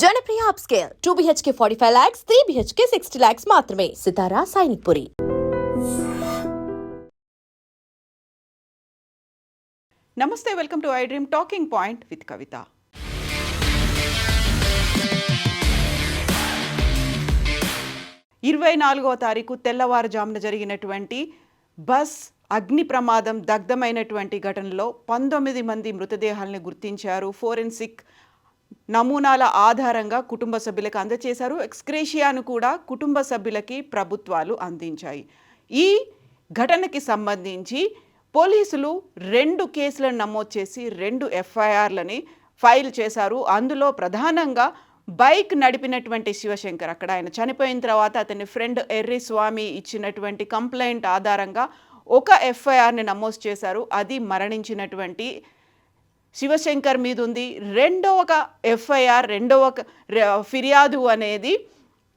Janapriya upscale two BHK forty five lakhs three BHK sixty lakhs మాత్రమే. Sitara Sainikpuri. నమస్తే welcome to I dream talking point with Kavitha. ఇరవై నాలుగవ తారీఖు తెల్లవారుజామున జరిగినటువంటి బస్ అగ్ని ప్రమాదం దగ్ధమైనటువంటి ఘటనలో పంతొమ్మిది మంది మృతదేహాలను గుర్తించారు. ఫోరెన్సిక్ నమూనాల ఆధారంగా కుటుంబ సభ్యులకు అందజేశారు ఎక్స్క్రేషియాను కూడా కుటుంబ సభ్యులకి ప్రభుత్వాలు అందించాయి. ఈ ఘటనకి సంబంధించి పోలీసులు రెండు కేసులను నమోదు చేసి రెండు ఎఫ్ఐఆర్లని ఫైల్ చేశారు. అందులో ప్రధానంగా బైక్ నడిపినటువంటి శివశంకర్ అక్కడ ఆయన చనిపోయిన తర్వాత అతని ఫ్రెండ్ ఎర్రి స్వామి ఇచ్చినటువంటి కంప్లైంట్ ఆధారంగా ఒక ఎఫ్ఐఆర్ని నమోదు చేశారు. అది మరణించినటువంటి శివశంకర్ మీద ఉంది ఒక ఎఫ్ఐఆర్ రెండవ ఒక ఫిర్యాదు అనేది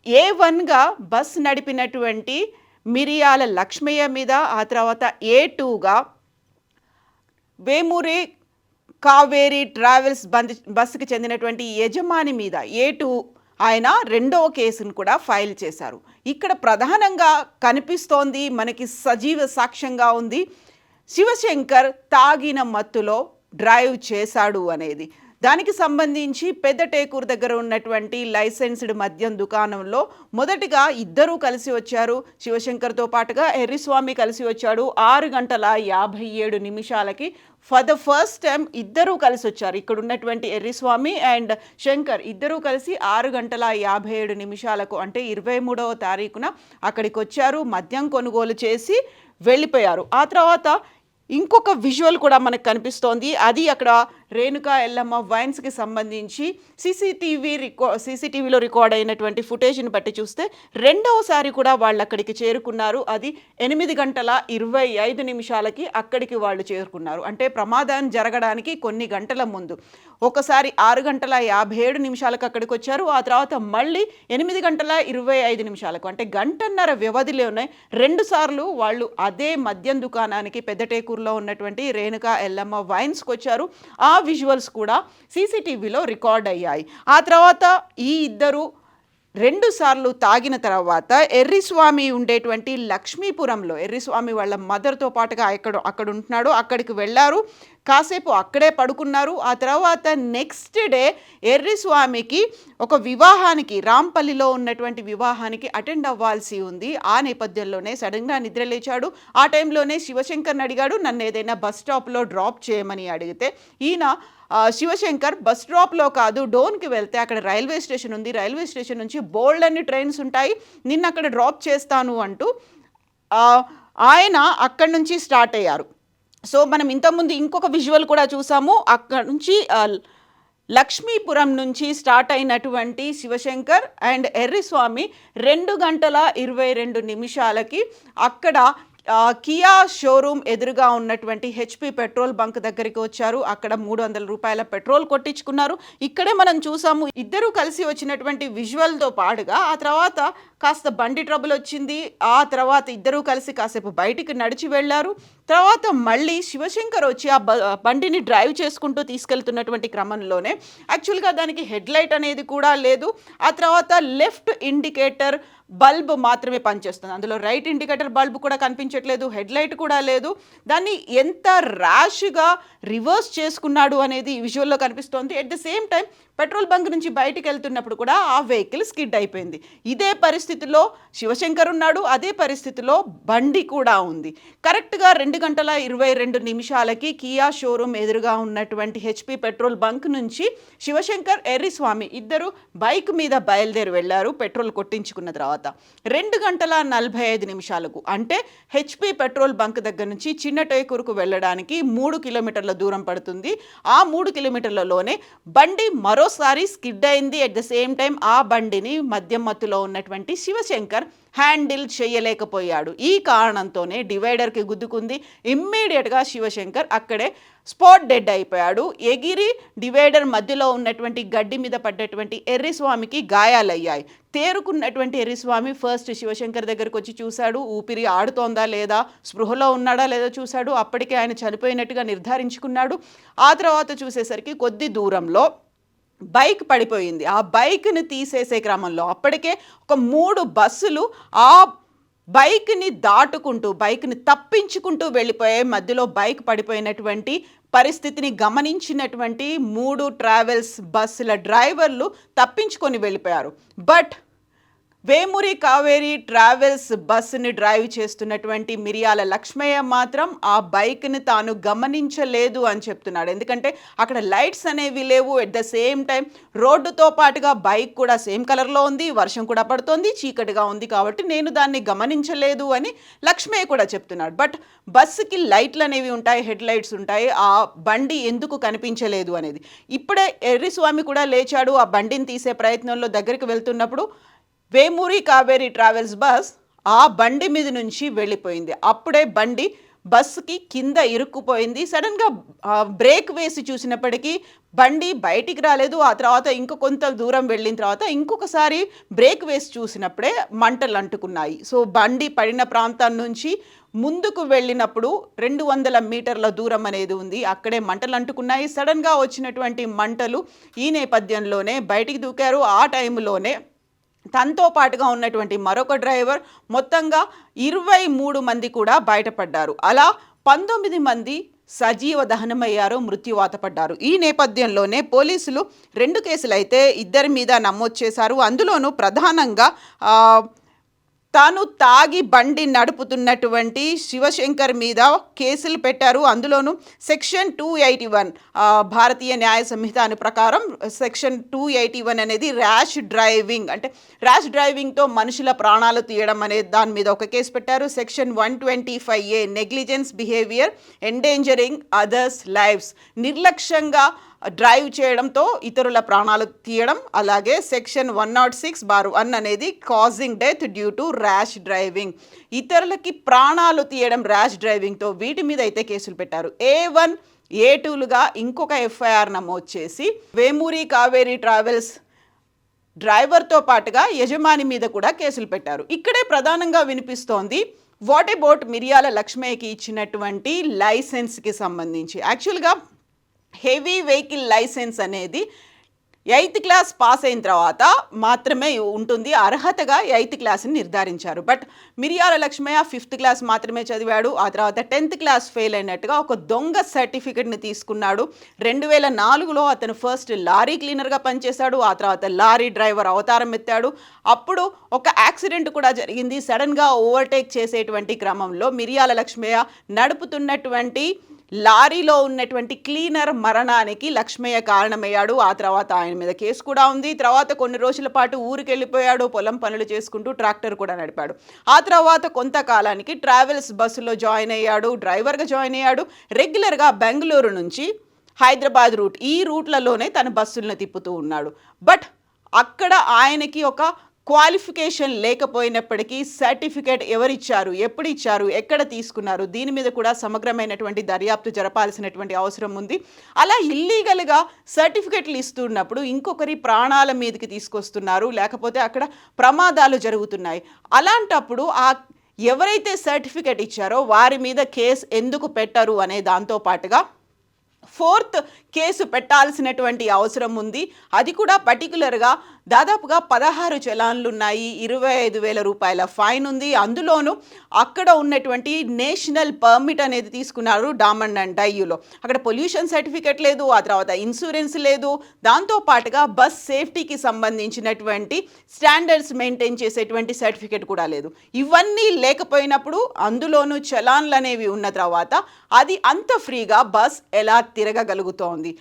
ఏ వన్గా బస్ నడిపినటువంటి మిరియాల లక్ష్మయ్య మీద ఆ తర్వాత ఏ టూగా వేమూరి కావేరి ట్రావెల్స్ బంద్ బస్సుకి చెందినటువంటి యజమాని మీద ఏ టూ ఆయన రెండవ కేసును కూడా ఫైల్ చేశారు. ఇక్కడ ప్రధానంగా కనిపిస్తోంది మనకి సజీవ సాక్ష్యంగా ఉంది శివశంకర్ తాగిన మత్తులో డ్రైవ్ చేశాడు అనేది. దానికి సంబంధించి పెద్ద టేకూరు దగ్గర ఉన్నటువంటి లైసెన్స్డ్ మద్యం దుకాణంలో మొదటిగా ఇద్దరూ కలిసి వచ్చారు. శివశంకర్తో పాటుగా ఎర్రిస్వామి కలిసి వచ్చాడు. ఆరు గంటల యాభై ఏడు నిమిషాలకి ఫర్ ద ఫస్ట్ టైం ఇద్దరూ కలిసి వచ్చారు. ఇక్కడ ఉన్నటువంటి ఎర్రిస్వామి అండ్ శంకర్ ఇద్దరూ కలిసి ఆరు గంటల యాభై ఏడు నిమిషాలకు అంటే ఇరవై మూడవ తారీఖున అక్కడికి వచ్చారు. మద్యం కొనుగోలు చేసి వెళ్ళిపోయారు. ఆ తర్వాత ఇంకొక విజువల్ కూడా మనకు కనిపిస్తోంది. అది అక్కడ రేణుకా ఎల్లమ్మ వైన్స్కి సంబంధించి సీసీటీవీ రికో సీసీటీవీలో రికార్డ్ అయినటువంటి ఫుటేజ్ని బట్టి చూస్తే రెండవసారి కూడా వాళ్ళు అక్కడికి చేరుకున్నారు. అది ఎనిమిది గంటల ఇరవై ఐదు నిమిషాలకి అక్కడికి వాళ్ళు చేరుకున్నారు. అంటే ప్రమాదం జరగడానికి కొన్ని గంటల ముందు. ఒకసారి ఆరు గంటల యాభై ఏడు నిమిషాలకు అక్కడికి వచ్చారు. ఆ తర్వాత మళ్ళీ ఎనిమిది గంటల ఇరవై ఐదు నిమిషాలకు. అంటే గంటన్నర వ్యవధిలోనే రెండు సార్లు వాళ్ళు అదే మద్యం దుకాణానికి పెద్దటేకూరులో ఉన్నటువంటి రేణుకా ఎల్లమ్మ వైన్స్కి వచ్చారు. ఆ విజువల్స్ కూడా సీసీటీవీలో రికార్డ్ అయ్యాయి. ఆ తర్వాత ఈ ఇద్దరు రెండు సార్లు తాగిన తర్వాత ఎర్రిస్వామి ఉండేటువంటి లక్ష్మీపురంలో ఎర్రిస్వామి వాళ్ళ మదర్తో పాటుగా ఎక్కడ అక్కడ ఉంటున్నాడు అక్కడికి వెళ్ళారు. కాసేపు అక్కడే పడుకున్నారు. ఆ తర్వాత నెక్స్ట్ డే ఎర్రిస్వామికి ఒక వివాహానికి రాంపల్లిలో ఉన్నటువంటి వివాహానికి అటెండ్ అవ్వాల్సి ఉంది. ఆ నేపథ్యంలోనే సడన్గా నిద్రలేచాడు ఆ టైంలోనే శివశంకర్ని అడిగాడు నన్ను ఏదైనా బస్ స్టాప్లో డ్రాప్ చేయమని అడిగితే ఈయన శివశంకర్ బస్ స్టాప్లో కాదు డోన్కి వెళ్తే అక్కడ రైల్వే స్టేషన్ ఉంది. రైల్వే స్టేషన్ నుంచి బోల్డ్ అన్ని ట్రైన్స్ ఉంటాయి. నిన్న అక్కడ డ్రాప్ చేస్తాను అంటూ ఆయన అక్కడి నుంచి స్టార్ట్ అయ్యారు. సో మనం ఇంతకుముందు ఇంకొక విజువల్ కూడా చూసాము. అక్కడ నుంచి లక్ష్మీపురం నుంచి స్టార్ట్ అయినటువంటి శివశంకర్ అండ్ ఎర్రిస్వామి రెండు గంటల ఇరవై రెండు నిమిషాలకి అక్కడ కియా షోరూమ్ ఎదురుగా ఉన్నటువంటి హెచ్పి పెట్రోల్ బంక్ దగ్గరికి వచ్చారు. అక్కడ మూడు వందల రూపాయల పెట్రోల్ కొట్టించుకున్నారు. ఇక్కడే మనం చూసాము ఇద్దరు కలిసి వచ్చినటువంటి విజువల్తో పాటుగా ఆ తర్వాత కాస్త బండి ట్రబుల్ వచ్చింది. ఆ తర్వాత ఇద్దరూ కలిసి కాసేపు బయటికి నడిచి వెళ్ళారు. తర్వాత మళ్ళీ శివశంకర్ వచ్చి ఆ బండిని డ్రైవ్ చేసుకుంటూ తీసుకెళ్తున్నటువంటి క్రమంలోనే యాక్చువల్గా దానికి హెడ్ లైట్ అనేది కూడా లేదు. ఆ తర్వాత లెఫ్ట్ ఇండికేటర్ బల్బ్ మాత్రమే పనిచేస్తుంది. అందులో రైట్ ఇండికేటర్ బల్బ్ కూడా కనిపించట్లేదు హెడ్ లైట్ కూడా లేదు. దాన్ని ఎంత ర్యాష్గా రివర్స్ చేసుకున్నాడు అనేది విజువల్లో కనిపిస్తోంది. At the same time petrol bunk నుంచి బయటికి వెళ్తున్నప్పుడు కూడా ఆ వెహికల్ స్కిడ్ అయిపోయింది. ఇదే పరిస్థితిలో శివశంకర్ ఉన్నాడు అదే పరిస్థితిలో బండి కూడా ఉంది. కరెక్ట్గా రెండు గంటల ఇరవై రెండు నిమిషాలకి కియా షోరూమ్ ఎదురుగా ఉన్నటువంటి హెచ్పి పెట్రోల్ బంక్ నుంచి శివశంకర్ ఎర్రిస్వామి ఇద్దరు బైక్ మీద బయలుదేరి వెళ్ళారు పెట్రోల్ కొట్టించుకున్న తర్వాత. రెండు గంటల నలభై ఐదు నిమిషాలకు అంటే హెచ్పి పెట్రోల్ బంక్ దగ్గర నుంచి చిన్న టేకూరుకు వెళ్ళడానికి మూడు కిలోమీటర్ల దూరం పడుతుంది. ఆ మూడు కిలోమీటర్లలోనే బండి మరో మరోసారి స్కిడ్ అయింది. అట్ ద సేమ్ టైం ఆ బండిని మద్యం మత్తులో ఉన్నటువంటి శివశంకర్ హ్యాండిల్ చేయలేకపోయాడు. ఈ కారణంతోనే డివైడర్కి గుద్దుకుంది. ఇమ్మీడియట్గా శివశంకర్ అక్కడే స్పాట్ డెడ్ అయిపోయాడు. ఎగిరి డివైడర్ మధ్యలో ఉన్నటువంటి గడ్డి మీద పడ్డటువంటి ఎర్రిస్వామికి గాయాలయ్యాయి. తేరుకున్నటువంటి ఎర్రిస్వామి ఫస్ట్ శివశంకర్ దగ్గరకు వచ్చి చూశాడు. ఊపిరి ఆడుతోందా లేదా? స్పృహలో ఉన్నాడా లేదా చూశాడు. అప్పటికే ఆయన చనిపోయినట్టుగా నిర్ధారించుకున్నాడు. ఆ తర్వాత చూసేసరికి కొద్ది దూరంలో బైక్ పడిపోయింది. ఆ బైక్ని తీసేసే క్రమంలో అప్పటికే ఒక మూడు బస్సులు ఆ బైక్ని దాటుకుంటూ బైక్ని తప్పించుకుంటూ వెళ్ళిపోయే మధ్యలో బైక్ పడిపోయినటువంటి పరిస్థితిని గమనించినటువంటి మూడు ట్రావెల్స్ బస్సుల డ్రైవర్లు తప్పించుకొని వెళ్ళిపోయారు. బట్ వేమూరి కావేరి ట్రావెల్స్ బస్సుని డ్రైవ్ చేస్తున్నటువంటి మిరియాల లక్ష్మయ్య మాత్రం ఆ బైక్ని తాను గమనించలేదు అని చెప్తున్నాడు. ఎందుకంటే అక్కడ లైట్స్ అనేవి లేవు. ఎట్ ద సేమ్ టైం రోడ్డుతో పాటుగా బైక్ కూడా సేమ్ కలర్లో ఉంది. వర్షం కూడా పడుతోంది. చీకటిగా ఉంది కాబట్టి నేను దాన్ని గమనించలేదు అని లక్ష్మయ్య కూడా చెప్తున్నాడు. బట్ బస్సుకి లైట్లు అనేవి ఉంటాయి హెడ్ లైట్స్ ఉంటాయి. ఆ బండి ఎందుకు కనిపించలేదు అనేది. ఇప్పుడే ఎర్రిస్వామి కూడా లేచాడు. ఆ బండిని తీసే ప్రయత్నంలో దగ్గరికి వెళ్తున్నప్పుడు వేమూరి కావేరి ట్రావెల్స్ బస్ ఆ బండి మీద నుంచి వెళ్ళిపోయింది. అప్పుడే బండి బస్సుకి కింద ఇరుక్కుపోయింది. సడన్గా బ్రేక్ వేసి చూసినప్పటికీ బండి బయటికి రాలేదు. ఆ తర్వాత ఇంకో కొంత దూరం వెళ్ళిన తర్వాత ఇంకొకసారి బ్రేక్ వేసి చూసినప్పుడే మంటలు అంటుకున్నాయి. సో బండి పడిన ప్రాంతం నుంచి ముందుకు వెళ్ళినప్పుడు రెండు వందల మీటర్ల దూరం అనేది ఉంది. అక్కడే మంటలు అంటుకున్నాయి. సడన్గా వచ్చినటువంటి మంటలు ఈ నేపథ్యంలోనే బయటికి దూకారు. ఆ టైంలోనే తనతో పాటుగా ఉన్నటువంటి మరొక డ్రైవర్ మొత్తంగా ఇరవై మూడు మంది కూడా బయటపడ్డారు. అలా పంతొమ్మిది మంది సజీవ దహనమయ్యారు మృత్యువాత పడ్డారు. ఈ నేపథ్యంలోనే పోలీసులు రెండు కేసులైతే ఇద్దరి మీద నమోదు చేశారు. అందులోనూ ప్రధానంగా తాను తాగి బండి నడుపుతున్నటువంటి శివశంకర్ మీద కేసులు పెట్టారు. అందులోనూ section two eighty one Bharatiya Nyaya Sanhita ప్రకారం సెక్షన్ టూ ఎయిటీ వన్ అనేది ర్యాష్ డ్రైవింగ్ అంటే ర్యాష్ డ్రైవింగ్తో మనుషుల ప్రాణాలు తీయడం అనే దాని మీద ఒక కేసు పెట్టారు. Section one twenty five A negligence behaviour endangering others lives నిర్లక్ష్యంగా డ్రైవ్ చేయడంతో ఇతరుల ప్రాణాలు తీయడం అలాగే section one nought six bar one అనేది causing death due to rash driving ఇతరులకి ప్రాణాలు తీయడం ర్యాష్ డ్రైవింగ్తో వీటి మీద అయితే కేసులు పెట్టారు. ఏ వన్ ఏ టూలుగా ఇంకొక ఎఫ్ఐఆర్ నమోదు చేసి వేమూరి కావేరి ట్రావెల్స్ డ్రైవర్తో పాటుగా యజమాని మీద కూడా కేసులు పెట్టారు. ఇక్కడే ప్రధానంగా వినిపిస్తోంది వాట్ అబౌట్ మిరియాల లక్ష్మయ్యకి ఇచ్చినటువంటి లైసెన్స్కి సంబంధించి. యాక్చువల్గా హెవీ వెహికల్ లైసెన్స్ అనేది ఎయిత్ క్లాస్ పాస్ అయిన తర్వాత మాత్రమే ఉంటుంది. అర్హతగా ఎయిత్ క్లాస్ని నిర్ధారించారు. బట్ మిరియాల లక్ష్మయ్య ఫిఫ్త్ క్లాస్ మాత్రమే చదివాడు. ఆ తర్వాత టెన్త్ క్లాస్ ఫెయిల్ అయినట్టుగా ఒక దొంగ సర్టిఫికెట్ని తీసుకున్నాడు. రెండు వేల నాలుగులో అతను ఫస్ట్ లారీ క్లీనర్గా పనిచేశాడు. ఆ తర్వాత లారీ డ్రైవర్ అవతారం ఎత్తాడు. అప్పుడు ఒక యాక్సిడెంట్ కూడా జరిగింది. సడన్గా ఓవర్టేక్ చేసేటువంటి క్రమంలో మిరియాల లక్ష్మయ్య నడుపుతున్నటువంటి లారీలో ఉన్నటువంటి క్లీనర్ మరణానికి లక్ష్మయ్య కారణమయ్యాడు. ఆ తర్వాత ఆయన మీద కేసు కూడా ఉంది. తర్వాత కొన్ని రోజుల పాటు ఊరికి వెళ్ళిపోయాడు పొలం పనులు చేసుకుంటూ ట్రాక్టర్ కూడా నడిపాడు. ఆ తర్వాత కొంతకాలానికి ట్రావెల్స్ బస్సులో జాయిన్ అయ్యాడు. డ్రైవర్గా జాయిన్ అయ్యాడు. రెగ్యులర్గా బెంగళూరు నుంచి హైదరాబాద్ రూట్ ఈ రూట్లలోనే తన బస్సులను తిప్పుతూ ఉన్నాడు. బట్ అక్కడ ఆయనకి ఒక క్వాలిఫికేషన్ లేకపోయినప్పటికీ సర్టిఫికేట్ ఎవరిచ్చారు ఎప్పుడు ఇచ్చారు ఎక్కడ తీసుకున్నారు దీని మీద కూడా సమగ్రమైనటువంటి దర్యాప్తు జరపాల్సినటువంటి అవసరం ఉంది. అలా ఇల్లీగల్గా సర్టిఫికెట్లు ఇస్తున్నప్పుడు ఇంకొకరి ప్రాణాల మీదకి తీసుకొస్తున్నారు లేకపోతే అక్కడ ప్రమాదాలు జరుగుతున్నాయి. అలాంటప్పుడు ఆ ఎవరైతే సర్టిఫికెట్ ఇచ్చారో వారి మీద కేసు ఎందుకు పెట్టరు అనే దాంతో పాటుగా ఫోర్త్ కేసు పెట్టాల్సినటువంటి అవసరం ఉంది. అది కూడా పర్టికులర్గా దాదాపుగా పదహారు చలాన్లు ఉన్నాయి ఇరవై ఐదు వేల రూపాయల ఫైన్ ఉంది. అందులోనూ అక్కడ ఉన్నటువంటి నేషనల్ పర్మిట్ అనేది తీసుకున్నారు డామండ్ అండ్ డయ్యూలో. అక్కడ పొల్యూషన్ సర్టిఫికెట్ లేదు ఆ తర్వాత ఇన్సూరెన్స్ లేదు. దాంతో పాటుగా బస్ సేఫ్టీకి సంబంధించినటువంటి స్టాండర్డ్స్ మెయింటైన్ చేసేటువంటి సర్టిఫికెట్ కూడా లేదు. ఇవన్నీ లేకపోయినప్పుడు అందులోనూ చలాన్లు అనేవి ఉన్న తర్వాత అది అంత ఫ్రీగా బస్ ఎలా తిరగగలుగుతోంది?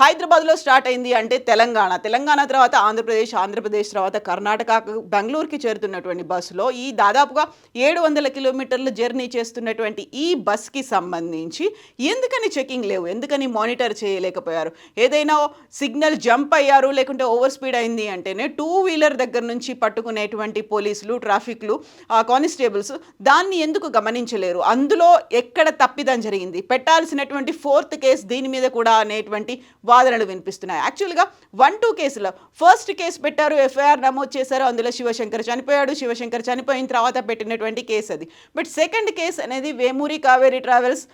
హైదరాబాద్లో స్టార్ట్ అయింది అంటే తెలంగాణ. తెలంగాణ తర్వాత ఆంధ్రప్రదేశ్ ఆంధ్రప్రదేశ్ తర్వాత కర్ణాటక బెంగళూరుకి చేరుతున్నటువంటి బస్సులో ఈ దాదాపుగా ఏడు వందల కిలోమీటర్లు జర్నీ చేస్తున్నటువంటి ఈ బస్కి సంబంధించి ఎందుకని చెకింగ్ లేవు? ఎందుకని మానిటర్ చేయలేకపోయారు? ఏదైనా సిగ్నల్ జంప్ అయ్యారు లేకుంటే ఓవర్ స్పీడ్ అయింది అంటేనే టూ వీలర్ దగ్గర నుంచి పట్టుకునేటువంటి పోలీసులు ట్రాఫిక్లు కానిస్టేబుల్స్ దాన్ని ఎందుకు గమనించలేరు? అందులో ఎక్కడ తప్పిదం జరిగింది? పెట్టాల్సినటువంటి ఫోర్త్ కేసు దీని మీద కూడా అనేటువంటి వాదనలు వినిపిస్తున్నాయి. యాక్చువల్గా వన్ టూ కేసులో. ఫస్ట్ కేసు పెట్టారు ఎఫ్ఐఆర్ నమోదు చేశారు అందులో శివశంకర్ చనిపోయాడు శివశంకర్ చనిపోయిన తర్వాత పెట్టినటువంటి కేసు అది. బట్ సెకండ్ కేసు అనేది వేమూరి కావేరి ట్రావెల్స్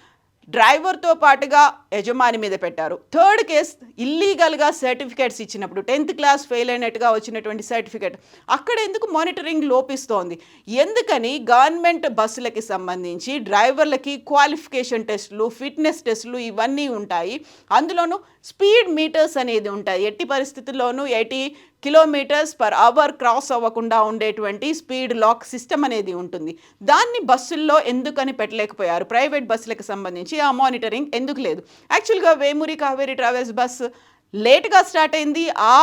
డ్రైవర్తో పాటుగా యజమాని మీద పెట్టారు. థర్డ్ కేస్ ఇల్లీగల్గా సర్టిఫికేట్స్ ఇచ్చినప్పుడు టెన్త్ క్లాస్ ఫెయిల్ అయినట్టుగా వచ్చినటువంటి సర్టిఫికేట్. అక్కడ ఎందుకు మానిటరింగ్ లోపిస్తోంది? ఎందుకని గవర్నమెంట్ బస్సులకి సంబంధించి డ్రైవర్లకి క్వాలిఫికేషన్ టెస్టులు ఫిట్నెస్ టెస్టులు ఇవన్నీ ఉంటాయి. అందులోనూ స్పీడ్ మీటర్స్ అనేది ఉంటాయి. ఎట్టి పరిస్థితుల్లోనూ eighty kilometres per hour cross అవ్వకుండా ఉండేటువంటి స్పీడ్ లాక్ సిస్టమ్ అనేది ఉంటుంది. దాన్ని బస్సుల్లో ఎందుకని పెట్టలేకపోయారు? ప్రైవేట్ బస్సులకు సంబంధించి ఆ మానిటరింగ్ ఎందుకు లేదు? యాక్చువల్గా వేమూరి కావేరి ట్రావెల్స్ బస్సు లేట్గా స్టార్ట్ అయింది. ఆ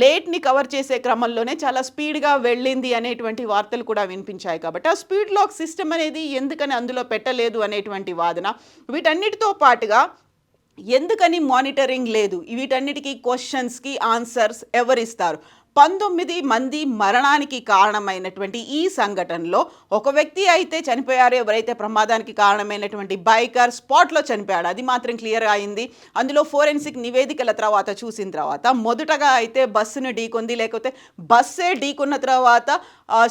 లేట్ని కవర్ చేసే క్రమంలోనే చాలా స్పీడ్గా వెళ్ళింది అనేటువంటి వార్తలు కూడా వినిపించాయి కాబట్టి ఆ స్పీడ్ లాక్ సిస్టమ్ అనేది ఎందుకని అందులో పెట్టలేదు అనేటువంటి వాదన వీటన్నిటితో పాటుగా ఎందుకని మానిటరింగ్ లేదు? వీటన్నిటికీ క్వశ్చన్స్కి ఆన్సర్స్ ఎవరిస్తారు? పంతొమ్మిది మంది మరణానికి కారణమైనటువంటి ఈ సంఘటనలో ఒక వ్యక్తి అయితే చనిపోయారు ఎవరైతే ప్రమాదానికి కారణమైనటువంటి బైకర్ స్పాట్లో చనిపోయాడు. అది మాత్రం క్లియర్ అయింది. అందులో ఫోరెన్సిక్ నివేదికల తర్వాత చూసిన తర్వాత మొదటగా అయితే బస్సును ఢీకొంది లేకపోతే బస్సే ఢీకొన్న తర్వాత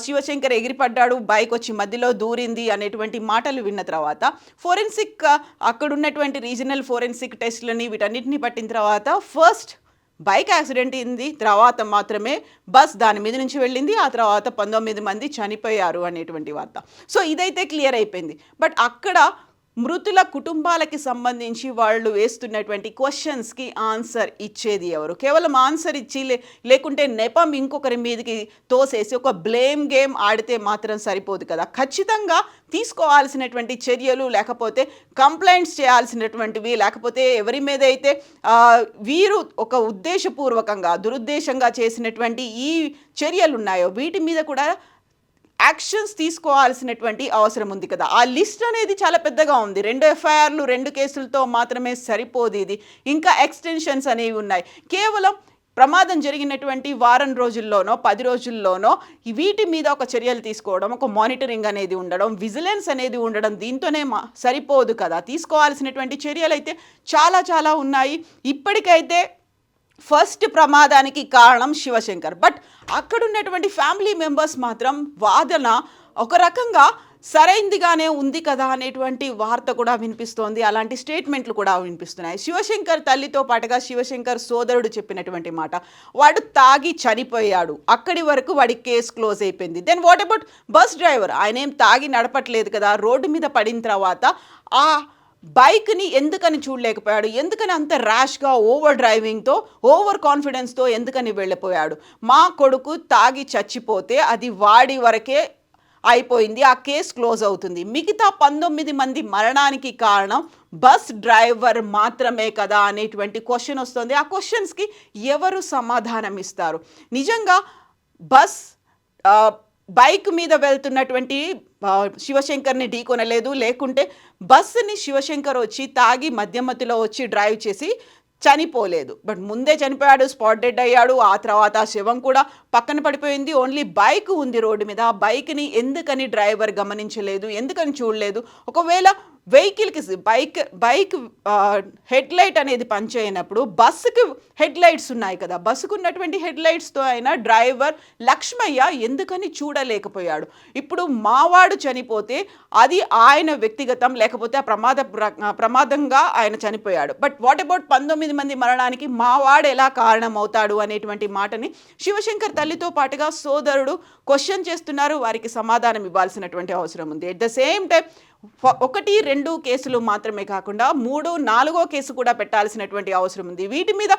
శివశంకర్ ఎగిరిపడ్డాడు బైక్ వచ్చి మధ్యలో దూరింది అనేటువంటి మాటలు విన్న తర్వాత ఫోరెన్సిక్ అక్కడున్నటువంటి రీజనల్ ఫోరెన్సిక్ టెస్ట్లని వీటన్నిటిని పట్టిన తర్వాత ఫస్ట్ బైక్ యాక్సిడెంట్ అయింది. తర్వాత మాత్రమే బస్ దాని మీద నుంచి వెళ్ళింది. ఆ తర్వాత పంతొమ్మిది మంది చనిపోయారు అనేటువంటి వార్త. సో ఇదైతే క్లియర్ అయిపోయింది. బట్ అక్కడ మృతుల కుటుంబాలకి సంబంధించి వాళ్ళు వేస్తున్నటువంటి క్వశ్చన్స్కి ఆన్సర్ ఇచ్చేది ఎవరు? కేవలం ఆన్సర్ ఇచ్చి లే లేకుంటే నెపం ఇంకొకరి మీదకి తోసేసి ఒక బ్లేమ్ గేమ్ ఆడితే మాత్రం సరిపోదు కదా. ఖచ్చితంగా తీసుకోవాల్సినటువంటి చర్యలు లేకపోతే కంప్లైంట్స్ చేయాల్సినటువంటివి లేకపోతే ఎవరి మీద అయితే వీరు ఒక ఉద్దేశపూర్వకంగా దురుద్దేశంగా చేసినటువంటి ఈ చర్యలు ఉన్నాయో వీటి మీద కూడా యాక్షన్స్ తీసుకోవాల్సినటువంటి అవసరం ఉంది కదా. ఆ లిస్ట్ అనేది చాలా పెద్దగా ఉంది. రెండు ఎఫ్ఐఆర్లు రెండు కేసులతో మాత్రమే సరిపోదు ఇది. ఇంకా ఎక్స్టెన్షన్స్ అనేవి ఉన్నాయి. కేవలం ప్రమాదం జరిగినటువంటి వారం రోజుల్లోనో పది రోజుల్లోనో వీటి మీద ఒక చర్యలు తీసుకోవడం ఒక మానిటరింగ్ అనేది ఉండడం విజిలెన్స్ అనేది ఉండడం దీంతోనే మా సరిపోదు కదా. తీసుకోవాల్సినటువంటి చర్యలు అయితే చాలా చాలా ఉన్నాయి. ఇప్పటికైతే ఫస్ట్ ప్రమాదానికి కారణం శివశంకర్. బట్ అక్కడున్నటువంటి ఫ్యామిలీ మెంబర్స్ మాత్రం వాదన ఒక రకంగా సరైందిగానే ఉంది కదా అనేటువంటి వార్త కూడా వినిపిస్తోంది. అలాంటి స్టేట్మెంట్లు కూడా వినిపిస్తున్నాయి. శివశంకర్ తల్లితో పాటుగా శివశంకర్ సోదరుడు చెప్పినటువంటి మాట వాడు తాగి చనిపోయాడు. అక్కడి వరకు వాడి కేసు క్లోజ్ అయిపోయింది. Then what about bus driver ఆయన ఏం తాగి నడపట్లేదు కదా. రోడ్డు మీద పడిన తర్వాత ఆ బైక్ని ఎందుకని చూడలేకపోయాడు? ఎందుకని అంత ర్యాష్గా ఓవర్ డ్రైవింగ్తో ఓవర్ కాన్ఫిడెన్స్తో ఎందుకని వెళ్ళిపోయాడు? మా కొడుకు తాగి చచ్చిపోతే అది వాడి వరకే అయిపోయింది ఆ కేసు క్లోజ్ అవుతుంది. మిగతా పంతొమ్మిది మంది మరణానికి కారణం బస్ డ్రైవర్ మాత్రమే కదా అనేటువంటి క్వశ్చన్ వస్తుంది. ఆ క్వశ్చన్స్కి ఎవరు సమాధానం ఇస్తారు నిజంగా బస్ బైక్ మీద వెళ్తున్నటువంటి శివశంకర్ని ఢీకొనలేదు. లేకుంటే బస్సుని శివశంకర్ వచ్చి తాగి మధ్యమతిలో వచ్చి డ్రైవ్ చేసి చనిపోలేదు. బట్ ముందే చనిపోయాడు స్పాట్ డెడ్ అయ్యాడు. ఆ తర్వాత ఆ శవం కూడా పక్కన పడిపోయింది. ఓన్లీ బైక్ ఉంది రోడ్డు మీద. ఆ బైక్ని ఎందుకని డ్రైవర్ గమనించలేదు? ఎందుకని చూడలేదు? ఒకవేళ వెహికల్కి బైక్ బైక్ హెడ్ లైట్ అనేది పనిచేయనప్పుడు బస్సుకి హెడ్ లైట్స్ ఉన్నాయి కదా. బస్సుకు ఉన్నటువంటి హెడ్ లైట్స్తో అయినా డ్రైవర్ లక్ష్మయ్య ఎందుకని చూడలేకపోయాడు? ఇప్పుడు మావాడు చనిపోతే అది ఆయన వ్యక్తిగతం లేకపోతే ఆ ప్రమాద ప్ర- ప్రమాదంగా ఆయన చనిపోయాడు. బట్ వాట్ అబౌట్ పంతొమ్మిది మంది మరణానికి మావాడు ఎలా కారణం అవుతాడు అనేటువంటి మాటని శివశంకర్ తల్లితో పాటుగా సోదరుడు క్వశ్చన్ చేస్తున్నారు. వారికి సమాధానం ఇవ్వాల్సినటువంటి అవసరం ఉంది. ఎట్ ద సేమ్ టైం ఒకటి రెండు కేసులు మాత్రమే కాకుండా మూడు నాలుగో కేసు కూడా పెట్టాల్సినటువంటి అవసరం ఉంది. వీటి మీద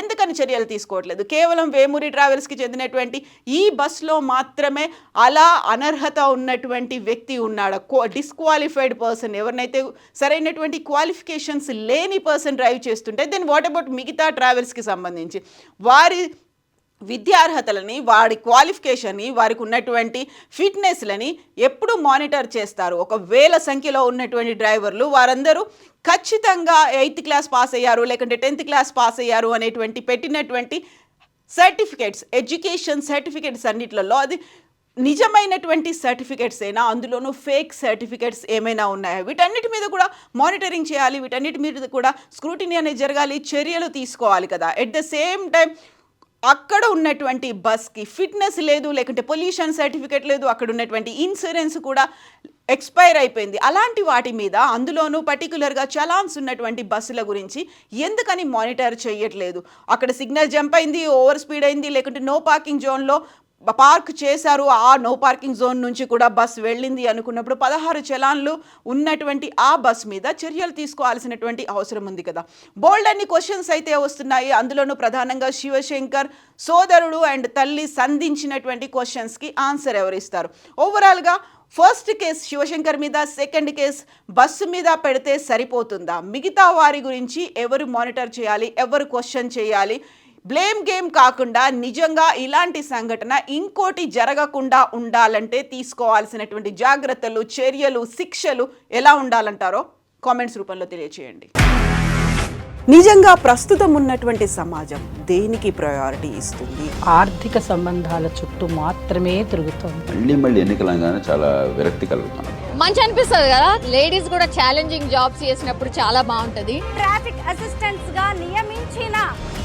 ఎందుకని చర్యలు తీసుకోవట్లేదు? కేవలం వేమూరి ట్రావెల్స్కి చెందినటువంటి ఈ బస్సులో మాత్రమే అలా అనర్హత ఉన్నటువంటి వ్యక్తి ఉన్నాడు? డిస్క్వాలిఫైడ్ పర్సన్ ఎవరినైతే సరైనటువంటి క్వాలిఫికేషన్స్ లేని పర్సన్ డ్రైవ్ చేస్తుంటే దెన్ వాట్ అబౌట్ మిగతా ట్రావెల్స్కి సంబంధించి? వారి విద్యార్హతలని వారి క్వాలిఫికేషన్ని వారికి ఉన్నటువంటి ఫిట్నెస్లని ఎప్పుడు మానిటర్ చేస్తారు? ఒక వేల సంఖ్యలో ఉన్నటువంటి డ్రైవర్లు వారందరూ ఖచ్చితంగా ఎయిత్ క్లాస్ పాస్ అయ్యారు లేకుంటే టెన్త్ క్లాస్ పాస్ అయ్యారు అనేటువంటి పెట్టినటువంటి సర్టిఫికేట్స్ ఎడ్యుకేషన్ సర్టిఫికేట్స్ అన్నిట్లలో అది నిజమైనటువంటి సర్టిఫికేట్స్ అయినా అందులోనూ ఫేక్ సర్టిఫికేట్స్ ఏమైనా ఉన్నాయా? వీటన్నిటి మీద కూడా మానిటరింగ్ చేయాలి వీటన్నిటి మీద కూడా స్క్రూటినీ అనేది జరగాలి చర్యలు తీసుకోవాలి కదా. ఎట్ ద సేమ్ టైం అక్కడ ఉన్నటువంటి బస్కి ఫిట్నెస్ లేదు లేకుంటే పొల్యూషన్ సర్టిఫికేట్ లేదు అక్కడ ఉన్నటువంటి ఇన్సూరెన్స్ కూడా ఎక్స్పైర్ అయిపోయింది. అలాంటి వాటి మీద అందులోనూ పర్టికులర్గా చలాన్స్ ఉన్నటువంటి బస్సుల గురించి ఎందుకని మానిటర్ చేయట్లేదు అక్కడ సిగ్నల్ జంప్ అయింది ఓవర్ స్పీడ్ అయింది లేకుంటే నో పార్కింగ్ జోన్లో పార్క్ చేశారు. ఆ నో పార్కింగ్ జోన్ నుంచి కూడా బస్ వెళ్ళింది అనుకున్నప్పుడు పదహారు చలాన్లు ఉన్నటువంటి ఆ బస్ మీద చర్యలు తీసుకోవాల్సినటువంటి అవసరం ఉంది కదా. బోల్డ్ అన్ని క్వశ్చన్స్ అయితే వస్తున్నాయి. అందులోనూ ప్రధానంగా శివశంకర్ సోదరుడు అండ్ తల్లి సంధించినటువంటి క్వశ్చన్స్కి ఆన్సర్ ఎవరిస్తారు? ఓవరాల్గా ఫస్ట్ కేస్ శివశంకర్ మీద సెకండ్ కేస్ బస్సు మీద పెడితే సరిపోతుందా? మిగతా వారి గురించి ఎవరు మానిటర్ చేయాలి? ఎవరు క్వశ్చన్ చేయాలి? బ్లేమ్ గేమ్ కాకుండా నిజంగా ఇలాంటి సంఘటన ఇంకోటి జరగకుండా ఉండాలంటే తీసుకోవాల్సినటువంటి జాగ్రత్తలు చర్యలు శిక్షలు ఎలా ఉండాలంటారో కామెంట్స్ రూపంలో తెలియచేయండి. నిజంగా ప్రస్తుతం ఉన్నటువంటి సమాజం దేనికి ప్రయారిటీ ఇస్తుంది? ఆర్థిక సంబంధాల చుట్టూ మాత్రమే తిరుగుతోంది. మళ్ళీ మళ్ళీ ఎన్నికలు అనగానే చాలా విరక్తి కలుగుతాను మంచి అనిపిస్తుంది కదా? లేడీస్ కూడా ఛాలెంజింగ్ జాబ్స్ చేసినప్పుడు చాలా బాగుంటది. ట్రాఫిక్ అసిస్టెంట్స్గా నియమించిన